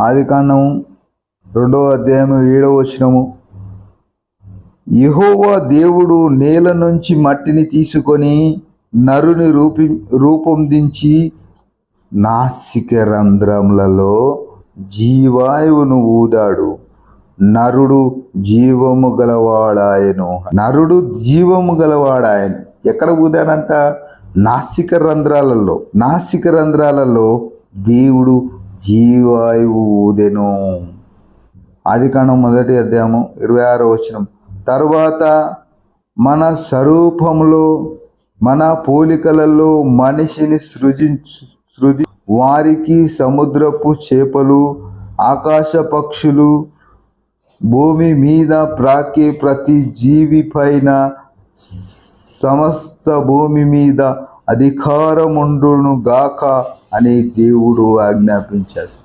ఆది కాండము రెండవ అధ్యాయము ఏడవ వచనము. యెహోవా దేవుడు నేల నుంచి మట్టిని తీసుకొని నరుని రూపి రూపొందించి నాసిక రంధ్రములలో జీవాయువును ఊదాడు. నరుడు జీవము గలవాడాయను. నరుడు జీవము గలవాడాయను. ఎక్కడ ఊదాడంట? నాసిక రంధ్రాలలో. నాసిక రంధ్రాలలో దేవుడు జీవాయువు ఊదెను. ఆది కాండం మొదటి అధ్యాయము ఇరవై ఆరో వచనం. తరువాత మన స్వరూపంలో మన పోలికలలో మనిషిని సృజి సృజి వారికి సముద్రపు చేపలు ఆకాశ పక్షులు భూమి మీద ప్రాకే ప్రతి జీవి పైన సమస్త భూమి మీద అధికారముండును గాక అని దేవుడు ఆజ్ఞాపించాడు.